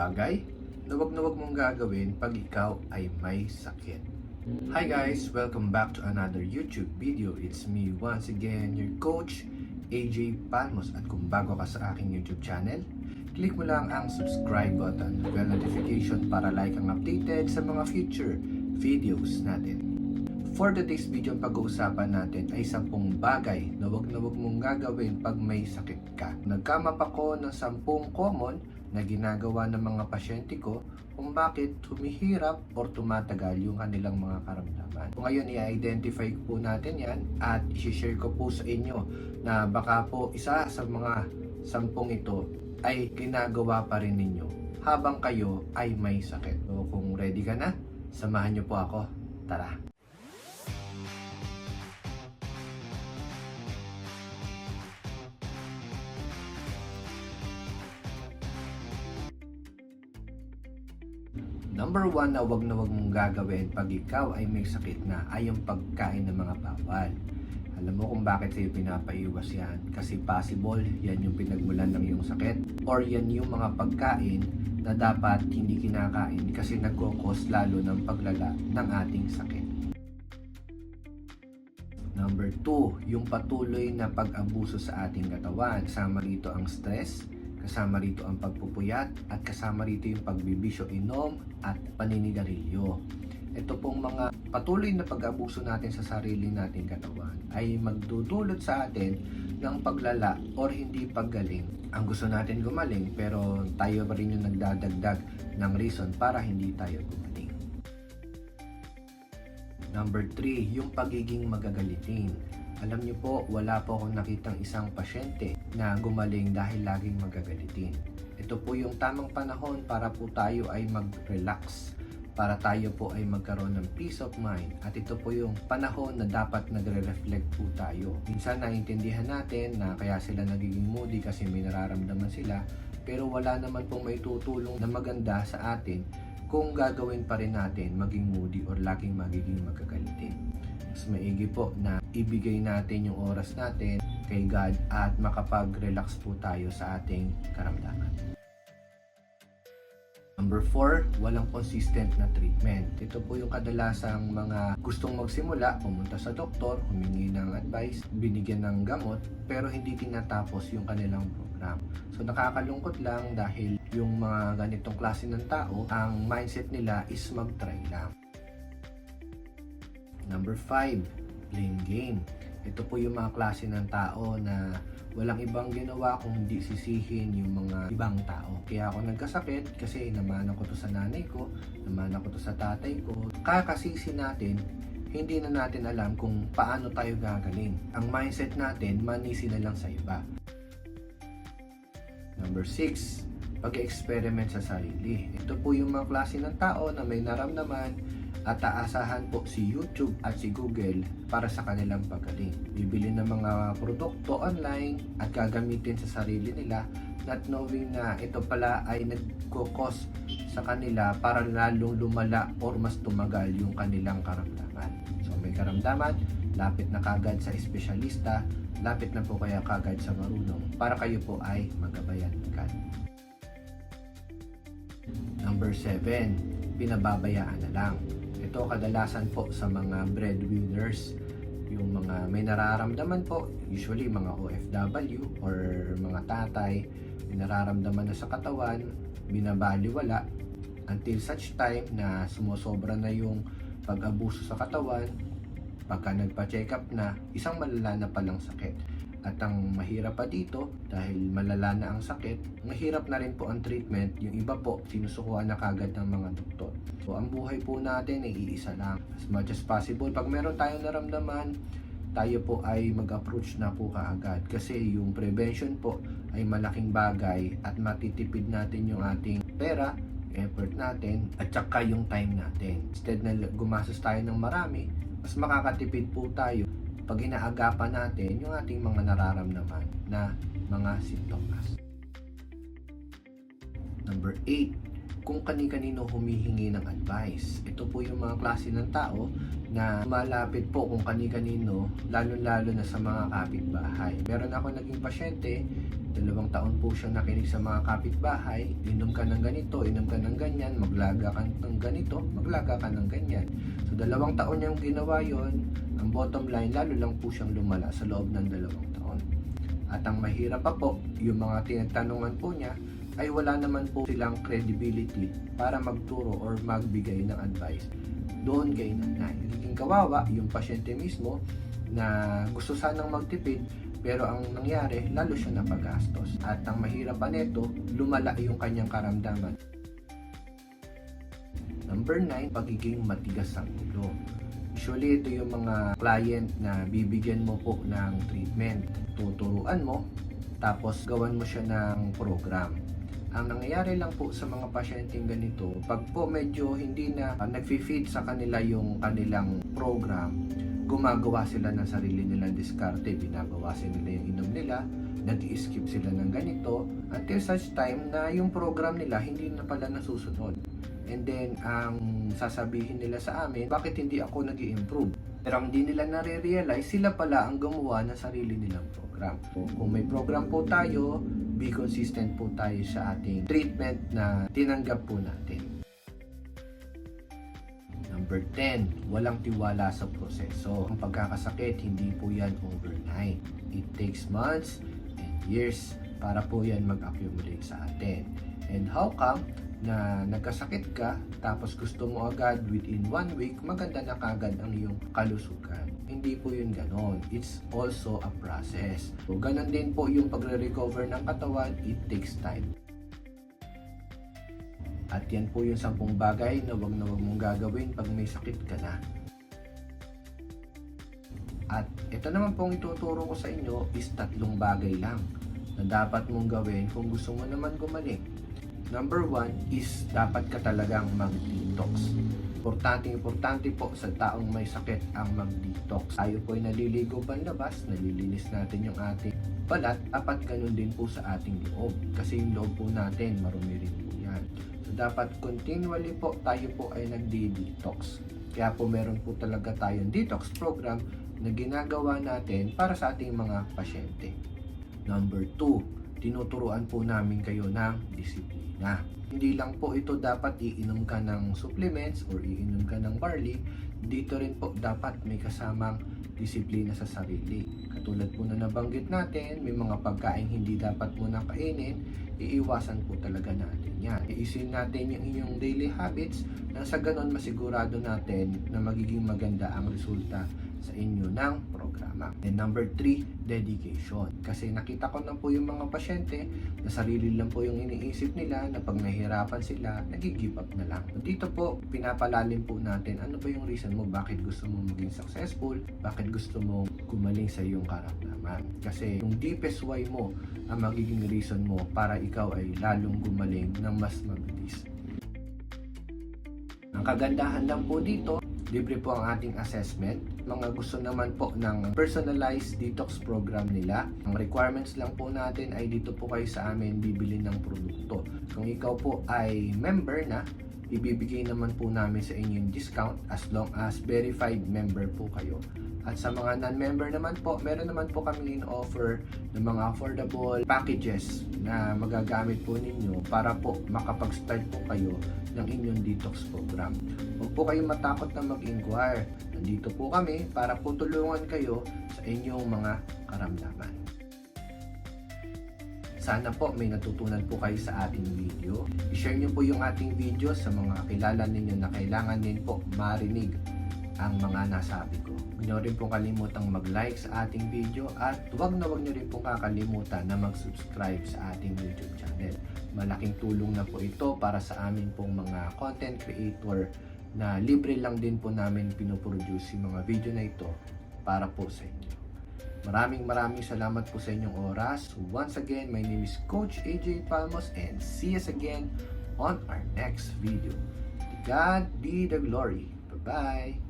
bagay na wag na wag mong gagawin pag ikaw ay may sakit. Hi guys! Welcome back to another YouTube video. It's me once again, your coach, AJ Palmos. At kung bago ka sa aking YouTube channel, click mo lang ang subscribe button, bell notification para like ang updated sa mga future videos natin. For today's video, pag-uusapan natin ay 10 bagay na wag na wag mong gagawin pag may sakit ka. Nagkamap ako ng 10 common na ginagawa ng mga pasyente ko kung bakit humihirap or tumatagal yung kanilang mga karamdaman. Ngayon, i-identify po natin yan at i-share ko po sa inyo na baka po isa sa mga sampung ito ay ginagawa pa rin ninyo habang kayo ay may sakit. So kung ready ka na, samahan niyo po ako. Tara! Number one na wag na wag mong gagawin pag ikaw ay may sakit na ay yung pagkain ng mga bawal. Alam mo kung bakit sa'yo pinapaiwas yan? Kasi possible yan yung pinagmulan ng iyong sakit or yan yung mga pagkain na dapat hindi kinakain kasi nagkukos lalo ng paglala ng ating sakit. Number 2, yung patuloy na pag-abuso sa ating katawan. Kasama rito ang stress, kasama rito ang pagpupuyat, at kasama rito yung pagbibisyo inom at paninigarilyo. Ito pong mga patuloy na pag-abuso natin sa sarili nating katawan ay magdudulot sa atin ng paglala or hindi paggaling. Ang gusto natin gumaling pero tayo pa rin yung nagdadagdag ng reason para hindi tayo gumaling. Number 3, yung pagiging magagalitin. Alam niyo po, wala po akong nakitang isang pasyente na gumaling dahil laging magagalitin. Ito po yung tamang panahon para po tayo ay mag-relax, para tayo po ay magkaroon ng peace of mind. At ito po yung panahon na dapat nagre-reflect po tayo. Minsan naiintindihan natin na kaya sila nagiging moody kasi may nararamdaman sila, pero wala naman pong may tutulong na maganda sa atin kung gagawin pa rin natin maging moody or laging magiging magkagalitin. Mas maigi po na ibigay natin yung oras natin kay God at makapag-relax po tayo sa ating karamdaman. Number 4, walang consistent na treatment. Ito po yung kadalasang mga gustong magsimula, pumunta sa doktor, humingi ng advice, binigyan ng gamot, pero hindi tinatapos yung kanilang program. So nakakalungkot lang dahil yung mga ganitong klase ng tao, ang mindset nila is mag-try lang. Number 5, blame game. Ito po yung mga klase ng tao na walang ibang ginawa kung hindi sisihin yung mga ibang tao. Kaya ako nagkasakit kasi namanan ko to sa nanay ko, namanan ko to sa tatay ko. Kakasisi natin, hindi na natin alam kung paano tayo gagaling. Ang mindset natin, manisi na lang sa iba. Number 6, pag-experiment sa sarili. Ito po yung mga klase ng tao na may naramdaman at aasahan po si YouTube at si Google para sa kanilang pagaling. Bibili ng mga produkto online at gagamitin sa sarili nila not knowing na ito pala ay nagkukos sa kanila para lalong lumala or mas tumagal yung kanilang karamdaman. So may karamdaman, lapit na kagad sa espesyalista, lapit na po kaya kagad sa marunong para kayo po ay magabayan agad. Number 7, pinababayaan na lang. Ito kadalasan po sa mga breadwinners, yung mga may nararamdaman po, usually mga OFW or mga tatay, may nararamdaman na sa katawan, binabaliwala until such time na sumusobra na yung pag-abuso sa katawan, pagka nagpa-check up na, isang malala na palang sakit. At ang mahirap pa dito, dahil malala na ang sakit, mahirap na rin po ang treatment. Yung iba po, sinusukuhan na kagad ng mga doktor. So, ang buhay po natin ay iisa lang. As much as possible, pag meron tayong naramdaman, tayo po ay mag-approach na po kaagad. Kasi yung prevention po ay malaking bagay at matitipid natin yung ating pera, effort natin, at saka yung time natin. Instead na gumastos tayo ng marami, mas makakatipid po tayo pag inaagapan natin yung ating mga nararamdaman na mga sintomas. Number 8, kung kani-kanino humihingi ng advice. Ito po yung mga klase ng tao na malapit po kung kani-kanino, lalo-lalo na sa mga kapitbahay. Meron ako naging pasyente, dalawang taon po siyang nakinig sa mga kapitbahay, inom ka ng ganito, inom ka ng ganyan, maglaga ka ng ganito, maglaga ka ng ganyan. So dalawang taon niyang ginawa yon ang bottom line, lalo lang po siyang lumala sa loob ng dalawang taon. At ang mahirap pa po, yung mga tinagtanungan po niya, ay wala naman po silang credibility para magturo or magbigay ng advice doon kay nanay. Nagiging kawawa yung pasyente mismo na gusto sanang magtipid pero ang nangyari, lalo siya napagastos. At ang mahirap pa nito, lumala yung kanyang karamdaman. Number 9, pagiging matigas ang ulo. Usually, ito yung mga client na bibigyan mo po ng treatment. Tuturuan mo, tapos gawan mo siya ng program. Ang nangyayari lang po sa mga pasyenteng ganito, pag po medyo hindi na uh, nag-feed sa kanila yung kanilang program, gumagawa sila ng sarili nilang diskarte, binabawasan nila yung inom nila, nag-skip sila ng ganito, until such time na yung program nila hindi na pala nasusunod. And then, ang sasabihin nila sa amin, bakit hindi ako nag improve Pero ang hindi nila nare-realize, sila pala ang gumawa ng sarili nilang program. Kung may program po tayo, be consistent po tayo sa ating treatment na tinanggap po natin. Number 10, walang tiwala sa proseso. Ang pagkakasakit, hindi po yan overnight. It takes months years para po yan mag-accumulate sa atin. And how come na nagkasakit ka tapos gusto mo agad within one week maganda na kagad ang iyong kalusugan. Hindi po yun ganon. It's also a process. So, ganon din po yung pagre-recover ng katawan, it takes time. At yan po yung sampung bagay na wag na wag mong gagawin pag may sakit ka na. At ito naman pong ituturo ko sa inyo is tatlong bagay lang na dapat mong gawin kung gusto mo naman gumaling. Number one is dapat ka talagang mag-detox. Importante, importante po sa taong may sakit ang mag-detox. Tayo po ay naliligo panlabas, nalilinis natin yung ating balat, dapat ganun din po sa ating loob. Kasi yung loob po natin, marumi rin po yan. So dapat continually po tayo po ay nagdi-detox. Kaya po meron po talaga tayong detox program na ginagawa natin para sa ating mga pasyente. Number two, tinuturuan po namin kayo ng disiplina. Hindi lang po ito dapat iinom ka ng supplements or iinom ka ng barley, dito rin po dapat may kasamang disiplina sa sarili. Katulad po na nabanggit natin, may mga pagkain hindi dapat mo na kainin, iiwasan po talaga natin yan. Iisin natin yung inyong daily habits nang sa ganon masigurado natin na magiging maganda ang resulta sa inyo ng programa. And number three, dedication. Kasi nakita ko na po yung mga pasyente na sarili lang po yung iniisip nila na pag nahihirapan sila, nag-give up na lang. Dito po, pinapalalim po natin ano ba yung reason mo, bakit gusto mo maging successful, bakit gusto mo gumaling sa iyong karamdaman. Kasi yung deepest why mo ang magiging reason mo para ikaw ay lalong gumaling ng mas mabilis. Ang kagandahan lang po dito, libre po ang ating assessment. Mga gusto naman po ng personalized detox program nila. Ang requirements lang po natin ay dito po kayo sa amin bibili ng produkto. Kung ikaw po ay member na, ibibigay naman po namin sa inyo yung discount as long as verified member po kayo. At sa mga non-member naman po, meron naman po kami in-offer ng mga affordable packages na magagamit po ninyo para po makapag-start po kayo ng inyong detox program. Huwag po kayong matakot na mag-inquire. Nandito po kami para po tulungan kayo sa inyong mga karamdaman. Sana po may natutunan po kayo sa ating video. I-share nyo po yung ating video sa mga kilala ninyo na kailangan din po marinig ang mga nasabi ko. Huwag nyo rin pong kalimutang mag-like sa ating video at huwag na huwag nyo rin pong kakalimutan na mag-subscribe sa ating YouTube channel. Malaking tulong na po ito para sa amin pong mga content creator na libre lang din po namin pinoproduce yung mga video na ito para po sa inyo. Maraming maraming salamat po sa inyong oras. Once again, my name is Coach AJ Palmos and see us again on our next video. God be the glory. Bye-bye!